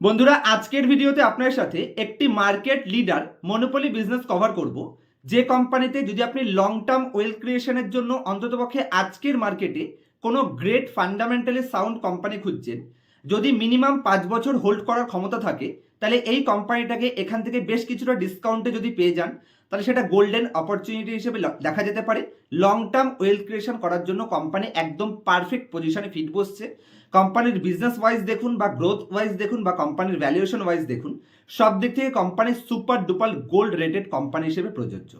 বন্ধুরা, আজকের ভিডিওতে আপনার সাথে একটি market leader monopoly business cover করব। যে কোম্পানিতে যদি আপনি লং টার্ম ওয়েলথ ক্রিয়েশনের জন্য অন্ততপক্ষে আজকের মার্কেটে কোনো গ্রেট ফান্ডামেন্টালি সাউন্ড কোম্পানি খুঁজছেন, যদি মিনিমাম পাঁচ বছর হোল্ড করার ক্ষমতা থাকে, তাহলে এই কোম্পানিটাকে এখান থেকে বেশ কিছুটা ডিসকাউন্টে যদি পেয়ে যান, তাহলে সেটা গোল্ডেন অপরচুনিটি হিসেবে দেখা যেতে পারে। লং টার্ম ওয়েলথ ক্রিয়েশন করার জন্য কোম্পানি একদম পারফেক্ট পজিশনে ফিট বসছে। কোম্পানির বিজনেস ওয়াইজ দেখুন বা গ্রোথ ওয়াইজ দেখুন বা কোম্পানির ভ্যালুয়েশন ওয়াইজ দেখুন, সব দিক থেকে company super duper gold rated company হিসেবে প্রযোজ্য।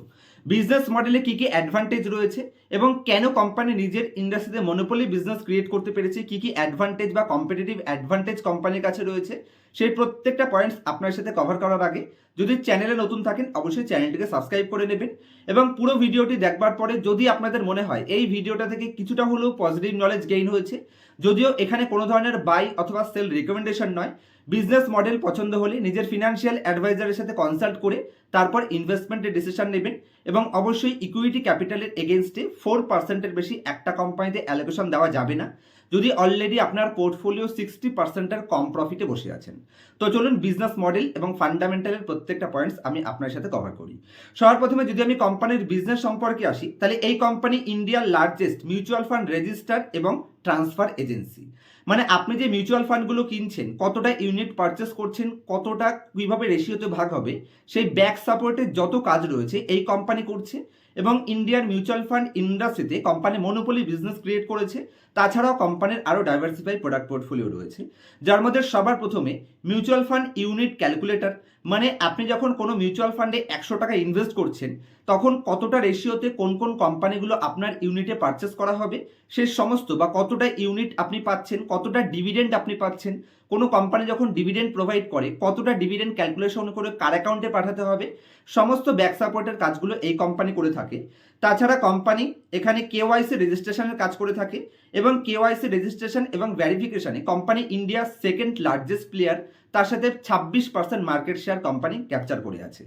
বিজনেস মডেলে কী কী অ্যাডভান্টেজ রয়েছে এবং কেন কোম্পানি নিজের ইন্ডাস্ট্রিতে মনোপলি বিজনেস ক্রিয়েট করতে পেরেছে, কী কী অ্যাডভান্টেজ বা কম্পিটিটিভ অ্যাডভান্টেজ কোম্পানির কাছে রয়েছে সেই প্রত্যেকটা পয়েন্টস আপনার সাথে কভার করার আগে যদি চ্যানেলে নতুন থাকেন, অবশ্যই চ্যানেলটিকে সাবস্ক্রাইব করে নেবেন এবং পুরো ভিডিওটি দেখবার পরে যদি আপনাদের মনে হয় এই ভিডিওটা থেকে কিছুটা হলেও পজিটিভ নলেজ গেইন হয়েছে, যদিও এখানে কোনো ধরনের বাই অথবা সেল রিকমেন্ডেশন নয় বিজনেস মডেল পছন্দ হলে নিজের ফিনান্সিয়াল অ্যাডভাইজারের সাথে কনসাল্ট করে তারপর ইনভেস্টমেন্টের ডিসিশন নেবেন এবং অবশ্যই ইকুইটি ক্যাপিটালের এগেনস্টে ফোর পার্সেন্টের বেশি একটা কোম্পানিতে অ্যালোকেশন দেওয়া যাবে না। যদি অলরেডি আপনার পোর্টফোলিও সিক্সটি পার্সেন্টের কম প্রফিটে বসে আছেন। তো চলুন বিজনেস মডেল এবং ফান্ডামেন্টালের প্রত্যেকটা পয়েন্টস আমি আপনার সাথে কভার করি। সবার প্রথমে যদি আমি কোম্পানির বিজনেস সম্পর্কে আসি, তাহলে এই কোম্পানি ইন্ডিয়ার লার্জেস্ট মিউচুয়াল ফান্ড রেজিস্টার এবং ট্রান্সফার এজেন্সি মানে আপনি যে মিউচুয়াল ফান্ডগুলো কিনছেন, কতটা ইউনিট পারচেস করছেন, কতটা কীভাবে রেশিওতে ভাগ হবে, সেই ব্যাক সাপোর্টের যত কাজ রয়েছে, এই কোম্পানি করছে এবং ইন্ডিয়ান মিউচুয়াল ফান্ড ইন্ডাস্ট্রিতে কোম্পানি মনোপলি বিজনেস ক্রিয়েট করেছে। তাছাড়াও কোম্পানির আরও ডাইভার্সিফাই প্রোডাক্ট পোর্টফোলিও রয়েছে। যার মধ্যে সবার প্রথমে মিউচুয়াল ফান্ড ইউনিট ক্যালকুলেটর মানে আপনি যখন কোনো মিউচুয়াল ফান্ডে একশো টাকা ইনভেস্ট করছেন, তখন কতটা রেশিওতে কোন কোন কোম্পানিগুলো আপনার ইউনিটে পারচেস করা হবে, সে সমস্ত বা কতটা ইউনিট আপনি পাচ্ছেন, কতটা ডিভিডেন্ড আপনি পাচ্ছেন কোনো কোম্পানি যখন ডিভিডেন্ড প্রোভাইড করে, কতটা ডিভিডেন্ড ক্যালকুলেশন করে কার অ্যাকাউন্টে পাঠাতে হবে, সমস্ত ব্যাক সাপোর্টের কাজগুলো এই কোম্পানি করে থাকে। তাছাড়া কোম্পানি এখানে কেওয়াইসি রেজিস্ট্রেশনের কাজ করে থাকে এবং কেওয়াইসি রেজিস্ট্রেশন এবং ভ্যারিফিকেশনে কোম্পানি ইন্ডিয়ার সেকেন্ড লার্জেস্ট প্লেয়ার তার সাথে ছাব্বিশ percent market share company capture করে আছে।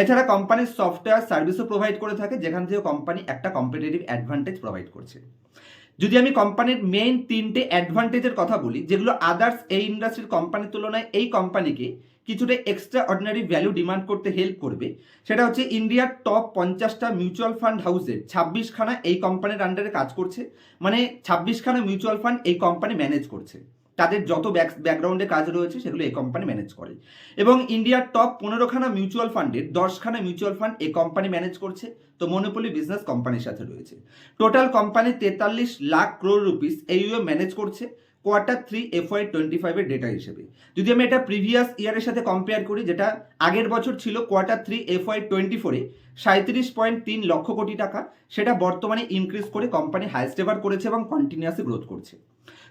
এছাড়া কোম্পানির সফটওয়্যার সার্ভিসও প্রোভাইড করে থাকে, যেখান থেকে কোম্পানি একটা কম্পিটিটিভ অ্যাডভান্টেজ প্রোভাইড করছে। যদি আমি কোম্পানির মেইন তিনটে অ্যাডভান্টেজের কথা বলি, যেগুলো আদার্স এই ইন্ডাস্ট্রির কোম্পানির তুলনায় এই কোম্পানিকে কিছুটা এক্সট্রা অর্ডিনারি ভ্যালু ডিমান্ড করতে হেল্প করবে, সেটা হচ্ছে ইন্ডিয়ার টপ পঞ্চাশটা মিউচুয়াল ফান্ড হাউসের ছাব্বিশখানা এই কোম্পানির আন্ডারে কাজ করছে মানে ছাব্বিশখানা মিউচুয়াল ফান্ড এই কোম্পানি ম্যানেজ করছে। তাদের যত ব্যাক ব্যাকগ্রাউন্ডে কাজ রয়েছে, সেগুলো এই কোম্পানি ম্যানেজ করে। এবং ইন্ডিয়ার টপ পনেরোখানা মিউচুয়াল ফান্ডের দশখানা মিউচুয়াল ফান্ড এই কোম্পানি ম্যানেজ করছে। তো মনোপলি বিজনেস কোম্পানির সাথে রয়েছে। টোটাল কোম্পানি তেতাল্লিশ lakh crore rupees AUA manage করছে quarter three F Y twenty ফাইভের ডেটা হিসেবে। যদি আমি এটা প্রিভিয়াস ইয়ারের সাথে কম্পেয়ার করি, যেটা আগের বছর ছিল quarter three F Y twenty ফোরে সাঁত্রিশ পয়েন্ট তিন লক্ষ কোটি টাকা, সেটা বর্তমানে ইনক্রিজ করে কোম্পানি হাইস্ট এভার করেছে এবং কন্টিনিউয়াসলি গ্রোথ করছে।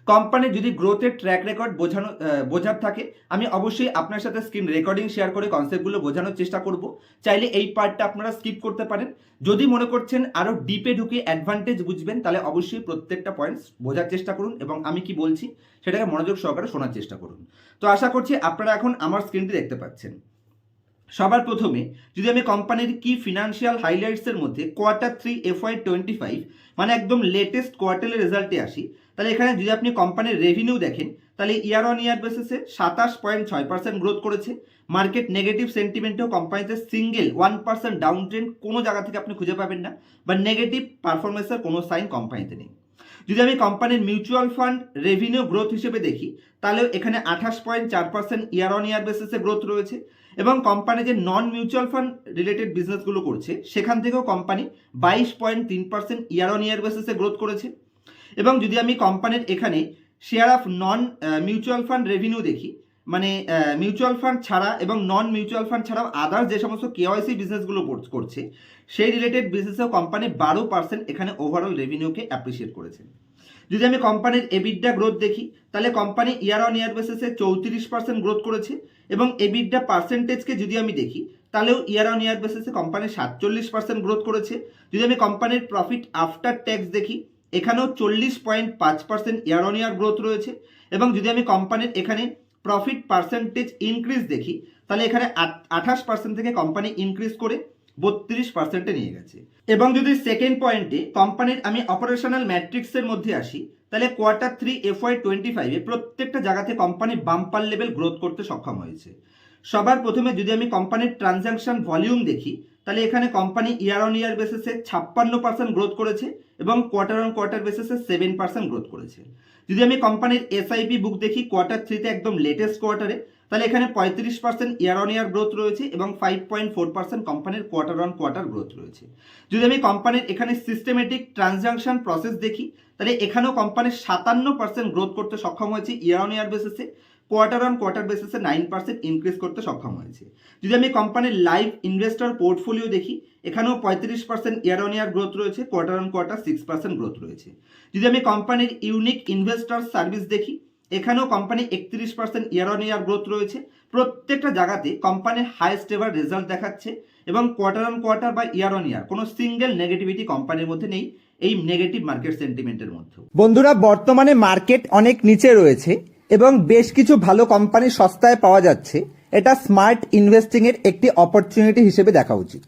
কোম্পানির যদি গ্রোথের ট্র্যাক রেকর্ড বোঝানো বোঝার থাকে, আমি অবশ্যই আপনার সাথে স্ক্রিন রেকর্ডিং শেয়ার করে কনসেপ্টগুলো বোঝানোর চেষ্টা করব। চাইলে এই পার্টটা আপনারা স্কিপ করতে পারেন। যদি মনে করছেন আরও ডিপে ঢুকে অ্যাডভান্টেজ বুঝবেন, তাহলে অবশ্যই প্রত্যেকটা পয়েন্টস বোঝার চেষ্টা করুন এবং আমি কি বলছি, সেটাকে মনোযোগ সহকারে শোনার চেষ্টা করুন। তো আশা করছি আপনারা এখন আমার স্ক্রিনটি দেখতে পাচ্ছেন। সবার প্রথমে যদি আমি কোম্পানির কি ফিনান্সিয়াল হাইলাইটসের মধ্যে quarter three F Y twenty five মানে একদম লেটেস্ট কোয়ার্টারের রেজাল্টে আসি তাহলে এখানে যদি আপনি কোম্পানির রেভিনিউ দেখেন, তাহলে ইয়ার অন ইয়ার বেসিসে সাতাশ পয়েন্ট ছয় পার্সেন্ট গ্রোথ করেছে। মার্কেট নেগেটিভ সেন্টিমেন্টেও কোম্পানিতে single one percent down trend কোনো জায়গা থেকে আপনি খুঁজে পাবেন না, বা নেগেটিভ পারফরমেন্সের কোনো সাইন কোম্পানিতে নেই। যদি আমি কোম্পানির মিউচুয়াল ফান্ড রেভিনিউ গ্রোথ হিসেবে দেখি, তাহলেও এখানে আঠাশ পয়েন্ট চার পার্সেন্ট ইয়ার অন ইয়ার বেসিসে গ্রোথ রয়েছে এবং কোম্পানি যে নন মিউচুয়াল ফান্ড রিলেটেড বিজনেসগুলো করছে, সেখান থেকেও কোম্পানি বাইশ পয়েন্ট তিন পার্সেন্ট ইয়ার অন ইয়ার বেসিসে গ্রোথ করেছে। এবং যদি আমি কোম্পানির এখানে share of non mutual fund revenue দেখি মানে মিউচুয়াল ফান্ড ছাড়া এবং নন মিউচুয়াল ফান্ড ছাড়াও আদার্স যে সমস্ত কেওয়াইসি বিজনেসগুলো করছে, সেই রিলেটেড বিজনেসেও কোম্পানি বারো পার্সেন্ট এখানে ওভারঅল রেভিনিউকে অ্যাপ্রিসিয়েট করেছে। যদি আমি কোম্পানির এবিডা গ্রোথ দেখি, তাহলে কোম্পানি ইয়ার অন ইয়ার বেসিসে চৌত্রিশ পার্সেন্ট গ্রোথ করেছে এবং এবিডা পার্সেন্টেজকে যদি আমি দেখি, তাহলেও ইয়ার অন ইয়ার বেসিসে কোম্পানি সাতচল্লিশ পার্সেন্ট গ্রোথ করেছে। যদি আমি কোম্পানির প্রফিট আফটার ট্যাক্স দেখি এখানেও চল্লিশ পয়েন্ট পাঁচ percent year on year growth রয়েছে এবং যদি আমি কোম্পানির এখানে প্রফিট পার্সেন্টেজ ইনক্রিজ দেখি, তাহলে এখানে আঠাশ পার্সেন্ট থেকে কোম্পানি ইনক্রিজ করে বত্রিশ পার্সেন্টে নিয়ে গেছে। এবং যদি সেকেন্ড পয়েন্টে কোম্পানির আমি অপারেশনাল ম্যাট্রিক্সের মধ্যে আসি, তাহলে quarter three F Y twenty ফাইভে প্রত্যেকটা জায়গাতে কোম্পানি বাম্পার লেভেল গ্রোথ করতে সক্ষম হয়েছে। সবার প্রথমে যদি আমি কোম্পানির ট্রানজ্যাকশন ভলিউম দেখি, তাহলে এখানে কোম্পানি ইয়ার অন ইয়ার বেসিসে ছাপ্পান্ন পার্সেন্ট গ্রোথ করেছে এবং কোয়ার্টার অন কোয়ার্টার বেসিসে সেভেন পার্সেন্ট গ্রোথ করেছে। যদি আমি কোম্পানির এসআইপি বুক দেখি কোয়ার্টার থ্রিতে একদম লেটেস্ট কোয়ার্টারে তাহলে এখানে পঁয়ত্রিশ percent year on year growth রয়েছে এবং ফাইভ পয়েন্ট ফোর পার্সেন্ট কোম্পানির কোয়ার্টার অন কোয়ার্টার গ্রোথ রয়েছে। যদি আমি কোম্পানির এখানে সিস্টেমেটিক ট্রানজাকশন প্রসেস দেখি, তাহলে এখানেও কোম্পানির সাতান্ন পার্সেন্ট গ্রোথ করতে সক্ষম হয়েছে ইয়ার অন ইয়ার বেসিসে কোয়ার্টার অন কোয়ার্টার বেসিসে নাইন পার্সেন্ট ইনক্রিজ করতে সক্ষম হয়েছে। যদি আমি কোম্পানির লাইভ ইনভেস্টর পোর্টফোলিও দেখি এখানেও পঁয়ত্রিশ percent year on year growth রয়েছে quarter on quarter six percent growth রয়েছে। যদি আমি কোম্পানির ইউনিক ইনভেস্টর সার্ভিস দেখি, এখানেও কোম্পানি একত্রিশ percent year on year growth রয়েছে। প্রত্যেকটা জায়গাতে কোম্পানির হাইয়েস্ট এভার রেজাল্ট দেখাচ্ছে এবং কোয়ার্টার অন কোয়ার্টার বা ইয়ার অন ইয়ার কোনো সিঙ্গেল নেগেটিভিটি কোম্পানির মধ্যে নেই, এই নেগেটিভ মার্কেট সেন্টিমেন্টের মধ্যে বন্ধুরা, বর্তমানে মার্কেট অনেক নিচে রয়েছে এবং বেশ কিছু ভালো কোম্পানি সস্তায় পাওয়া যাচ্ছে। এটা স্মার্ট ইনভেস্টিং এর একটি অপরচুনিটি হিসেবে দেখা উচিত।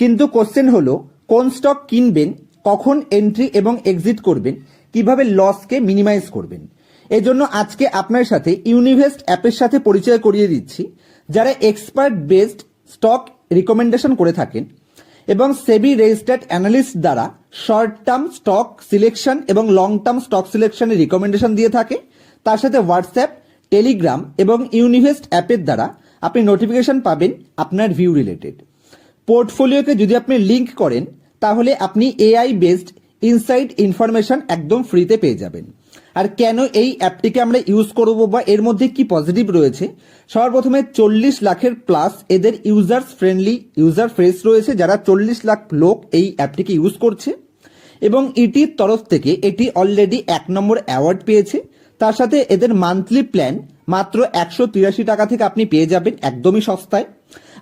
কিন্তু কোশ্চেন হলো, কোন স্টক কিনবেন, কখন এন্ট্রি এবং এক্সিট করবেন, কীভাবে লসকে মিনিমাইজ করবেন? এজন্য আজকে আপনার সাথে ইউনিভেস্ট অ্যাপের সাথে পরিচয় করিয়ে দিচ্ছি, যারা এক্সপার্ট বেসড স্টক রিকমেন্ডেশন করে থাকেন এবং সেবি রেজিস্টার্ড অ্যানালিস্ট দ্বারা শর্ট টার্ম স্টক সিলেকশন এবং লং টার্ম স্টক সিলেকশনের রিকমেন্ডেশন দিয়ে থাকে, তার সাথে হোয়াটসঅ্যাপ টেলিগ্রাম এবং ইউনিভেস্ট অ্যাপের দ্বারা আপনি নোটিফিকেশন পাবেন আপনার ভিউ রিলেটেড পোর্টফোলিওকে যদি আপনি লিংক করেন, তাহলে আপনি এআই বেসড ইনসাইড ইনফরমেশন একদম ফ্রিতে পেয়ে যাবেন। আর কেন এই অ্যাপটিকে আমরা ইউজ করব বা এর মধ্যে কি পজিটিভ রয়েছে? সবার প্রথমে চল্লিশ লাখের প্লাস এদের ইউজার্স ফ্রেন্ডলি ইউজার ফ্রেস রয়েছে, যারা চল্লিশ লাখ লোক এই অ্যাপটিকে ইউজ করছে। এবং ইটির তরফ থেকে এটি অলরেডি এক নম্বর অ্যাওয়ার্ড পেয়েছে। তার সাথে এদের মান্থলি প্ল্যান মাত্র একশো তিরাশি টাকা থেকে আপনি পেয়ে যাবেন একদমই সস্তায়।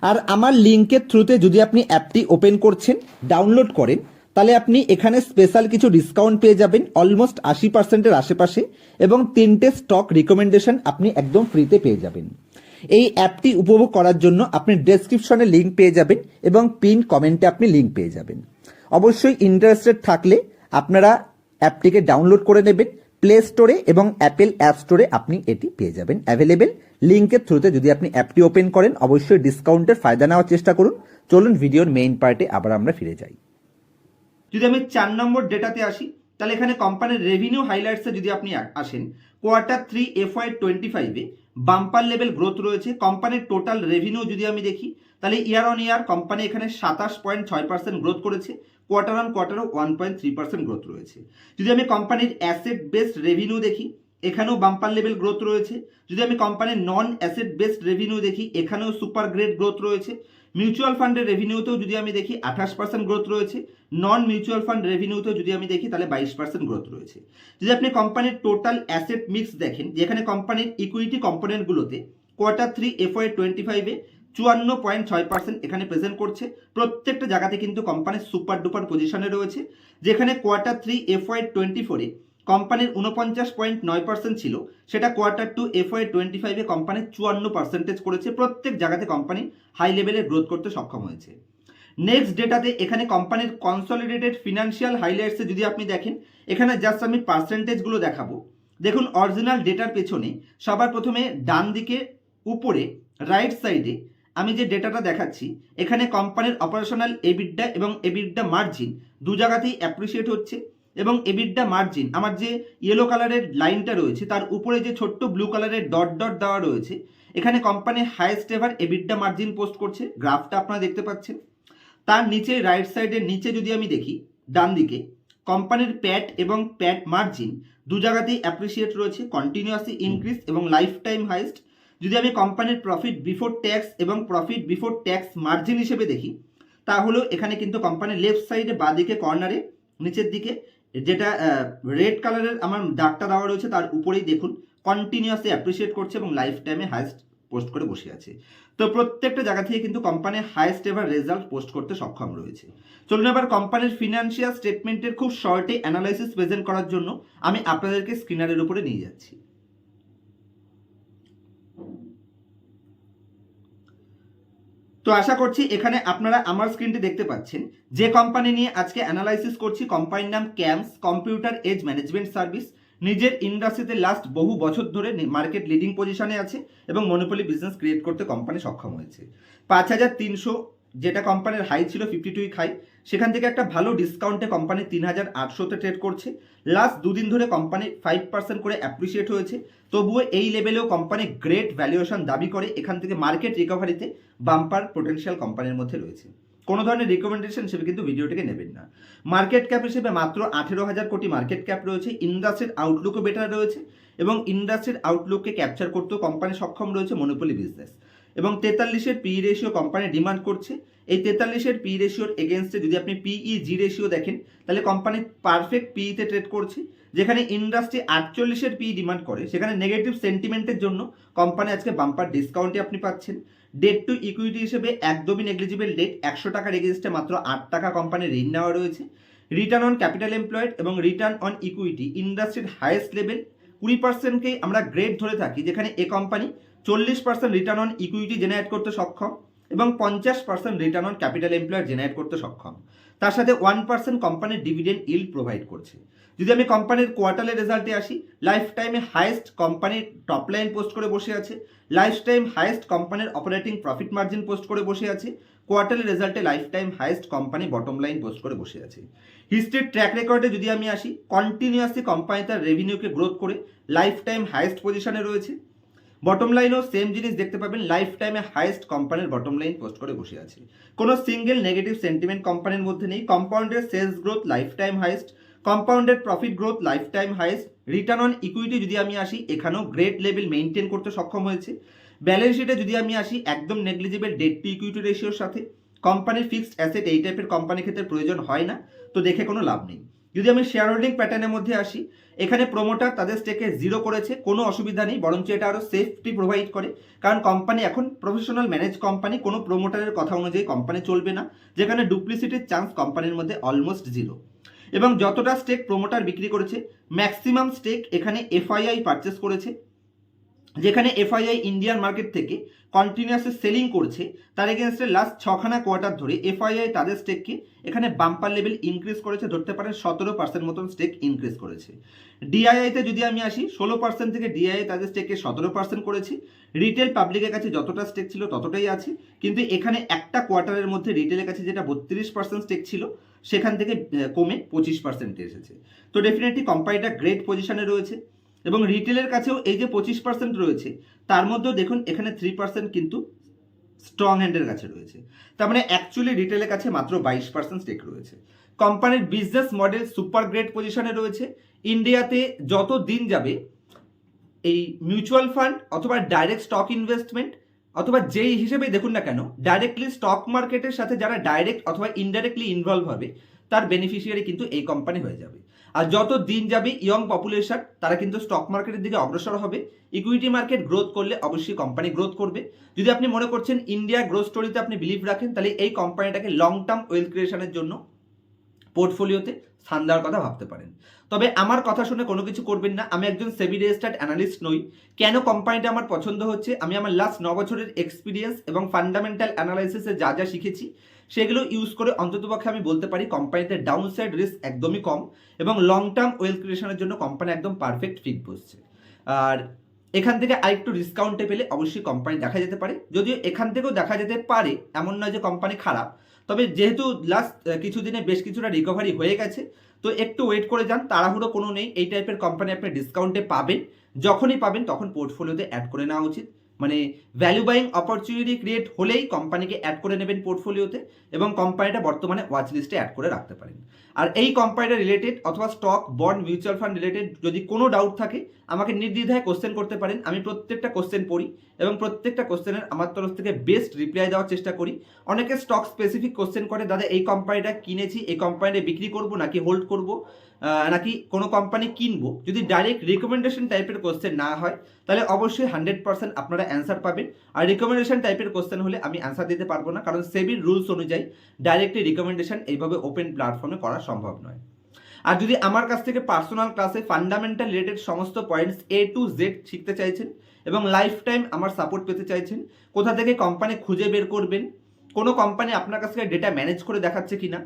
আর আমার লিঙ্কের থ্রুতে যদি আপনি অ্যাপটি ওপেন করছেন, ডাউনলোড করেন, তাহলে আপনি এখানে স্পেশাল কিছু ডিসকাউন্ট পেয়ে যাবেন অলমোস্ট আশি পার্সেন্টের আশেপাশে এবং তিনটে স্টক রিকমেন্ডেশন আপনি একদম ফ্রিতে পেয়ে যাবেন। এই অ্যাপটি উপভোগ করার জন্য আপনি ডেসক্রিপশনে লিঙ্ক পেয়ে যাবেন এবং পিন কমেন্টে আপনি লিঙ্ক পেয়ে যাবেন। অবশ্যই ইন্টারেস্টেড থাকলে আপনারা অ্যাপটিকে ডাউনলোড করে নেবেন প্লে স্টোরে এবং অ্যাপেল অ্যাপ স্টোরে আপনি এটি পেয়ে যাবেন। অ্যাভেলেবেল লিঙ্কের থ্রুতে যদি আপনি অ্যাপটি ওপেন করেন, অবশ্যই ডিসকাউন্টের ফায়দা নেওয়ার চেষ্টা করুন। চলুন ভিডিওর মেইন পার্টে আবার আমরা ফিরে যাই। যদি আমি চার নম্বর ডেটাতে আসি, তাহলে এখানে কোম্পানির রেভিনিউ হাইলাইটসে যদি আপনি আসেন quarter three F Y twenty ফাইভে বাম্পার লেভেল গ্রোথ রয়েছে কোম্পানির টোটাল রেভিনিউ যদি আমি দেখি তাহলে ইয়ার অন ইয়ার কোম্পানি এখানে সাতাশ পয়েন্ট ছয় পার্সেন্ট গ্রোথ করেছে quarter on কোয়ার্টারও one point three percent growth রয়েছে। যদি আমি কোম্পানির অ্যাসেট বেসড রেভিনিউ দেখি, এখানেও বাম্পার লেভেল গ্রোথ রয়েছে। যদি আমি কোম্পানির নন অ্যাসেট বেসড রেভিনিউ দেখি, এখানেও সুপার গ্রেট গ্রোথ রয়েছে। মিউচুয়াল ফান্ডের রেভিনিউতেও যদি আমি দেখি, আঠাশ পার্সেন্ট গ্রোথ রয়েছে। নন মিউচুয়াল ফান্ড রেভিনিউতেও যদি আমি দেখি, তাহলে বাইশ পার্সেন্ট গ্রোথ রয়েছে। যদি আপনি কোম্পানির টোটাল অ্যাসেট মিক্স দেখেন, যেখানে কোম্পানির equity কম্পোনেন্টগুলোতে quarter three F Y twenty ফাইভে চুয়ান্ন পয়েন্ট ছয় পার্সেন্ট এখানে প্রেজেন্ট করছে। প্রত্যেকটা জায়গাতে কিন্তু কোম্পানির সুপার ডুপার পজিশনে রয়েছে। যেখানে quarter three F Y twenty ফোরে কোম্পানির উনপঞ্চাশ পয়েন্ট নয় পার্সেন্ট ছিল। সেটা quarter two F Y twenty ফাইভে কোম্পানির চুয়ান্ন পার্সেন্টেজ করেছে। প্রত্যেক জায়গাতে কোম্পানি হাই লেভেলে গ্রোথ করতে সক্ষম হয়েছে। নেক্সট ডেটাতে এখানে কোম্পানির কনসলিডেটেড ফিনান্সিয়াল হাইলাইটসে যদি আপনি দেখেন, এখানে জাস্ট আমি পার্সেন্টেজগুলো দেখাবো। দেখুন অরিজিনাল ডেটার পেছনে সবার প্রথমে ডান দিকে উপরে রাইট সাইডে আমি যে ডেটাটা দেখাচ্ছি, এখানে কোম্পানির অপারেশনাল এবিডা এবং এবিডা মার্জিন দু জায়গাতেই অ্যাপ্রিসিয়েট হচ্ছে এবং এবিডা মার্জিন আমার যে ইয়েলো কালারের লাইনটা রয়েছে, তার উপরে যে ছোট্ট ব্লু কালারের ডট ডট দেওয়া রয়েছে, এখানে company highest ever EBITDA margin post করছে গ্রাফটা আপনারা দেখতে পাচ্ছেন। তার নিচে রাইট সাইডের নিচে যদি আমি দেখি, ডান দিকে কোম্পানির প্যাট এবং প্যাট মার্জিন দু জায়গাতেই অ্যাপ্রিসিয়েট রয়েছে কন্টিনিউয়াসলি ইনক্রিজ এবং লাইফ টাইম হাইস্ট যদি আমি কোম্পানির প্রফিট বিফোর ট্যাক্স এবং প্রফিট বিফোর ট্যাক্স মার্জিন হিসেবে দেখি, তাহলেও এখানে কিন্তু কোম্পানির লেফট সাইডে বাঁদিকে কর্নারে নিচের দিকে, যেটা রেড কালারের আমার দাগটা দেওয়া রয়েছে, তার উপরেই দেখুন কন্টিনিউয়াসলি অ্যাপ্রিসিয়েট করছে এবং লাইফ টাইমে হাইস্ট পোস্ট করে বসে আছে। তো প্রত্যেকটা জায়গা থেকে কিন্তু company highest ever result post করতে সক্ষম রয়েছে। চলুন এবার কোম্পানির ফিনান্সিয়াল স্টেটমেন্টের খুব শর্টে অ্যানালাইসিস প্রেজেন্ট করার জন্য আমি আপনাদেরকে স্ক্রিনারের উপরে নিয়ে যাচ্ছি। তো আশা করছি এখানে আপনারা আমার স্ক্রিনটি দেখতে পাচ্ছেন। যে কোম্পানি নিয়ে আজকে অ্যানালাইসিস করছি কোম্পানির নাম CAMS computer age management service নিজের ইন্ডাস্ট্রিতে লাস্ট বহু বছর ধরে মার্কেট লিডিং পজিশনে আছে এবং মনোপলি বিজনেস ক্রিয়েট করতে কোম্পানি সক্ষম হয়েছে। পাঁচ হাজার তিনশো যেটা কোম্পানির হাই ছিল ফিফটি টু হাই সেখান থেকে একটা ভালো ডিসকাউন্টে কোম্পানি তিন হাজার আটশোতে ট্রেড করছে। লাস্ট দুদিন ধরে কোম্পানি ফাইভ পার্সেন্ট করে অ্যাপ্রিসিয়েট হয়েছে। তবুও এই লেভেলেও কোম্পানি গ্রেট ভ্যালুয়েশন দাবি করে, এখান থেকে মার্কেট রিকভারিতে বাম্পার পোটেনশিয়াল কোম্পানির মধ্যে রয়েছে। কোনো ধরনের রিকমেন্ডেশন হিসেবে কিন্তু ভিডিওটিকে নেবেন না। মার্কেট ক্যাপ হিসেবে মাত্র আঠেরো হাজার কোটি মার্কেট ক্যাপ রয়েছে। ইন্ডাস্ট্রির আউটলুকও বেটার রয়েছে এবং ইন্ডাস্ট্রির আউটলুককে ক্যাপচার করতেও কোম্পানি সক্ষম রয়েছে মনোপলি বিজনেস এবং তেতাল্লিশের পি রেশিও কোম্পানি ডিমান্ড করছে। এই তেতাল্লিশের পি রেশিওর এগেনস্টে যদি আপনি পিই জি রেশিও দেখেন, তাহলে কোম্পানি পারফেক্ট পিইতে ট্রেড করছে, যেখানে ইন্ডাস্ট্রি আটচল্লিশের পি ডিমান্ড করে। সেখানে নেগেটিভ সেন্টিমেন্টের জন্য কোম্পানি আজকে বাম্পার ডিসকাউন্টে আপনি পাচ্ছেন। ডেট টু ইকুইটি হিসেবে একদমই নেগলিজিবল ডেট একশো টাকার এগেনস্টে মাত্র আট টাকা কোম্পানির ঋণ নেওয়া রয়েছে। রিটার্ন অন ক্যাপিটাল এমপ্লয়েড এবং রিটার্ন অন ইকুইটি ইন্ডাস্ট্রির হাইয়েস্ট লেভেল কুড়ি পার্সেন্টকেই আমরা গ্রেড ধরে থাকি, যেখানে এ কোম্পানি চল্লিশ percent return on equity generate করতে সক্ষম এবং পঞ্চাশ percent return on capital employed generate করতে সক্ষম। তার সাথে ওয়ান পার্সেন্ট কোম্পানির ডিভিডেন্ড ইল্ড প্রোভাইড করছে। যদি আমি কোম্পানির কোয়ার্টারের রেজাল্টে আসি লাইফ টাইমে হাইয়েস্ট কোম্পানির টপ লাইন পোস্ট করে বসে আছে লাইফ টাইম হাইয়েস্ট কোম্পানির অপারেটিং প্রফিট মার্জিন পোস্ট করে বসে আছে কোয়ার্টারের রেজাল্টে life time highest company bottom line post করে বসে আছে। হিস্ট্রির ট্র্যাক রেকর্ডে যদি আমি আসি কন্টিনিউয়াসলি কোম্পানি তার রেভিনিউকে গ্রোথ করে লাইফ টাইম হাইয়েস্ট পজিশনে রয়েছে। বটম লাইনও সেম জিনিস দেখতে পাবেন লাইফ টাইমে হাইয়েস্ট কোম্পানির বটম লাইন পোস্ট করে বসে আছে। কোনো সিঙ্গেল নেগেটিভ সেন্টিমেন্ট কোম্পানির মধ্যে নেই কম্পাউন্ডের sales growth life time highest compounded profit growth life time highest return on equity যদি আমি আসি, এখানেও গ্রেট লেভেল মেনটেন করতে সক্ষম হয়েছে। ব্যালেন্স শিটে যদি আমি আসি, একদম নেগলিজিবল ডেট টু ইকুইটি রেশিওর সাথে। কোম্পানির ফিক্সড অ্যাসেট এই টাইপের কোম্পানির ক্ষেত্রে প্রয়োজন হয় না, তো দেখে কোনো লাভ নেই। যদি আমি শেয়ার হোল্ডিং প্যাটার্নের মধ্যে আসি, এখানে প্রোমোটার তাদের স্টেকে জিরো করেছে, কোনো অসুবিধা নেই, বরঞ্চ এটা আরও সেফটি প্রোভাইড করে। কারণ কোম্পানি এখন প্রফেশনাল ম্যানেজ কোম্পানি কোনো প্রোমোটারের কথা অনুযায়ী কোম্পানি চলবে না, যেখানে ডুপ্লিসিটির চান্স কোম্পানির মধ্যে অলমোস্ট জিরো এবং যতটা স্টেক প্রোমোটার বিক্রি করেছে ম্যাক্সিমাম স্টেক এখানে এফআইআই পারচেস করেছে যেখানে এফআইআই ইন্ডিয়ান মার্কেট থেকে কন্টিনিউয়াসলি সেলিং করছে, তার এগেনস্টে লাস্ট ছখানা কোয়ার্টার ধরে এফআইআই তাদের স্টেককে এখানে বাম্পার লেভেল ইনক্রিজ করেছে, ধরতে পারেন সতেরো পার্সেন্ট মতন স্টেক ইনক্রিজ করেছে। ডিআইআইতে যদি আমি আসি, ষোলো পার্সেন্ট থেকে ডিআইআই তাদের স্টেককে সতেরো পার্সেন্ট করেছে। রিটেল পাবলিকের কাছে যতটা স্টেক ছিল ততটাই আছে। কিন্তু এখানে একটা কোয়ার্টারের মধ্যে রিটেলের কাছে যেটা বত্রিশ পার্সেন্ট স্টেক ছিল, সেখান থেকে কমে পঁচিশ পার্সেন্টে এসেছে। তো ডেফিনেটলি কোম্পানিটা গ্রেট পজিশনে রয়েছে। এবং রিটেলের কাছেও এই যে পঁচিশ পার্সেন্ট রয়েছে, তার মধ্যেও দেখুন এখানে থ্রি পার্সেন্ট কিন্তু স্ট্রং হ্যান্ডের কাছে রয়েছে। তার মানে অ্যাকচুয়ালি রিটেলের কাছে মাত্র বাইশ পার্সেন্ট স্টেক রয়েছে। কোম্পানির বিজনেস মডেল সুপার গ্রেট পজিশনে রয়েছে। ইন্ডিয়াতে যত দিন যাবে, এই মিউচুয়াল ফান্ড অথবা ডাইরেক্ট স্টক ইনভেস্টমেন্ট অথবা যেই হিসেবে দেখুন না কেন ডাইরেক্টলি স্টক মার্কেটের সাথে যারা ডাইরেক্ট অথবা ইনডাইরেক্টলি ইনভলভ হবে, তার বেনিফিশিয়ারি কিন্তু এই কোম্পানি হয়ে যাবে। আর যত দিন যাবে ইয়ং পপুলেশন তারা কিন্তু স্টক মার্কেটের দিকে অগ্রসর হবে। ইকুইটি মার্কেট গ্রোথ করলে অবশ্যই কোম্পানি গ্রোথ করবে। যদি আপনি মনে করছেন ইন্ডিয়া গ্রোথ স্টোরিতে আপনি বিলিভ রাখেন, তাহলে এই কোম্পানিটাকে লং টার্ম ওয়েলথ ক্রিয়েশনের জন্য পোর্টফোলিওতে স্থান দেওয়ার কথা ভাবতে পারেন। তবে আমার কথা শুনে কোনো কিছু করবেন না। আমি একজন সেভি রেজিস্টার্ড অ্যানালিস্ট নই। কেন কোম্পানিটা আমার পছন্দ হচ্ছে? আমি আমার লাস্ট ন বছরের এক্সপিরিয়েন্স এবং ফান্ডামেন্টাল অ্যানালাইসিসে যা যা শিখেছি সেগুলো ইউজ করে অন্ততপক্ষে আমি বলতে পারি কোম্পানিতে ডাউন সাইড রিস্ক একদমই কম এবং লং টার্ম ওয়েলথ ক্রিয়েশনের জন্য কোম্পানি একদম পারফেক্ট ফিট বসছে। আর এখান থেকে আরেকটু ডিসকাউন্টে পেলে অবশ্যই কোম্পানি দেখা যেতে পারে। যদিও এখান থেকেও দেখা যেতে পারে, এমন নয় যে কোম্পানি খারাপ। তবে যেহেতু লাস্ট কিছুদিনে বেশ কিছুটা রিকভারি হয়ে গেছে, তো একটু ওয়েট করে যান, তাড়াহুড়ো কোনো নেই। এই টাইপের কোম্পানি আপনি ডিসকাউন্টে পাবেন। যখনই পাবেন তখন পোর্টফোলিওতে অ্যাড করে নেওয়া উচিত। মানে ভ্যালু বাইং অপরচুনিটি ক্রিয়েট হলেই কোম্পানিকে অ্যাড করে নেবেন পোর্টফোলিওতে এবং কোম্পানিটা বর্তমানে ওয়াচ লিস্টে অ্যাড করে রাখতে পারেন। আর এই কোম্পানিটা রিলেটেড অথবা stock bond mutual fund related যদি কোনো ডাউট থাকে, আমাকে নির্দ্বিধায় কোশ্চেন করতে পারেন। আমি প্রত্যেকটা কোশ্চেন পড়ি এবং প্রত্যেকটা কোশ্চেনের আমার তরফ থেকে বেস্ট রিপ্লাই দেওয়ার চেষ্টা করি। অনেকে স্টক স্পেসিফিক কোশ্চেন করে, দাদা, এই কোম্পানিটা কিনেছি, এই কোম্পানিটা বিক্রি করব নাকি হোল্ড করব? নাকি কোনো কোম্পানি কিনবো? যদি ডাইরেক্ট রিকমেন্ডেশন টাইপের কোশ্চেন না হয়, তাহলে অবশ্যই হান্ড্রেড পার্সেন্ট আপনারা অ্যান্সার পাবেন। আর রিকমেন্ডেশন টাইপের কোশ্চেন হলে আমি অ্যান্সার দিতে পারব না, কারণ সেবির রুলস অনুযায়ী ডাইরেক্টলি রিকমেন্ডেশন এইভাবে ওপেন প্ল্যাটফর্মে করা সম্ভব নয়। আর যদি আমার কাছ থেকে পার্সোনাল ক্লাসে ফান্ডামেন্টাল রিলেটেড সমস্ত পয়েন্টস এ টু জেড শিখতে চাইছেন এবং লাইফ টাইম আমার সাপোর্ট পেতে চাইছেন, কোথা থেকে কোম্পানি খুঁজে বের করবেন, কোনো কোম্পানি আপনার কাছ থেকে ডেটা ম্যানেজ করে দেখাচ্ছে কিনা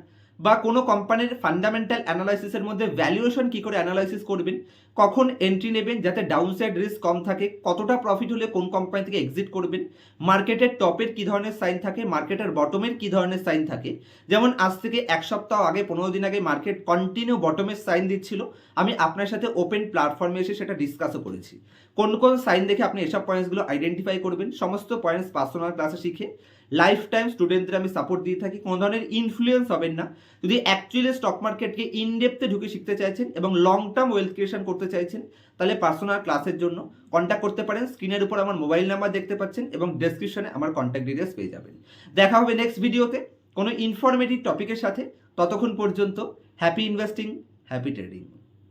বা কোনো কোম্পানির ফান্ডামেন্টাল অ্যানালাইসিসের মধ্যে ভ্যালুয়েশন কি করে অ্যানালাইসিস করবেন, কখন এন্ট্রি নেবেন, যাতে ডাউনসাইড রিস্ক কম থাকে, কতটা প্রফিট হলে কোন কোম্পানি থেকে এক্সিট করবেন মার্কেটের টপের কি ধরনের সাইন থাকে মার্কেটের বটমের কি ধরনের সাইন থাকে। যেমন আজ থেকে এক সপ্তাহ আগে, পনেরো দিন আগে মার্কেট কন্টিনিউ বটমের সাইন দিচ্ছিল, আমি আপনার সাথে ওপেন প্ল্যাটফর্মে এসে সেটা ডিসকাসও করেছি। কোন কোন সাইন দেখে আপনি এসব পয়েন্টসগুলো আইডেন্টিফাই করবেন, সমস্ত পয়েন্টস পার্সোনাল ক্লাসে শিখে। লাইফ টাইম স্টুডেন্টদের আমি সাপোর্ট দিয়ে থাকি, কোনো ধরনের ইনফ্লুয়েন্স হবেন না। যদি অ্যাকচুয়ালি স্টক মার্কেটকে ইনডেপথে ঢুকে শিখতে চাইছেন এবং লং টার্ম ওয়েলথ ক্রিয়েশন করতে চাইছেন, তাহলে পার্সোনাল ক্লাসের জন্য কন্ট্যাক্ট করতে পারেন। স্ক্রিনের উপর আমার মোবাইল নাম্বার দেখতে পাচ্ছেন এবং ডেসক্রিপশনে আমার কন্ট্যাক্ট ডিটেলস পেয়ে যাবেন। দেখা হবে নেক্সট ভিডিওতে কোনো ইনফরমেটিভ টপিকের সাথে। ততক্ষণ পর্যন্ত হ্যাপি ইনভেস্টিং হ্যাপি ট্রেডিং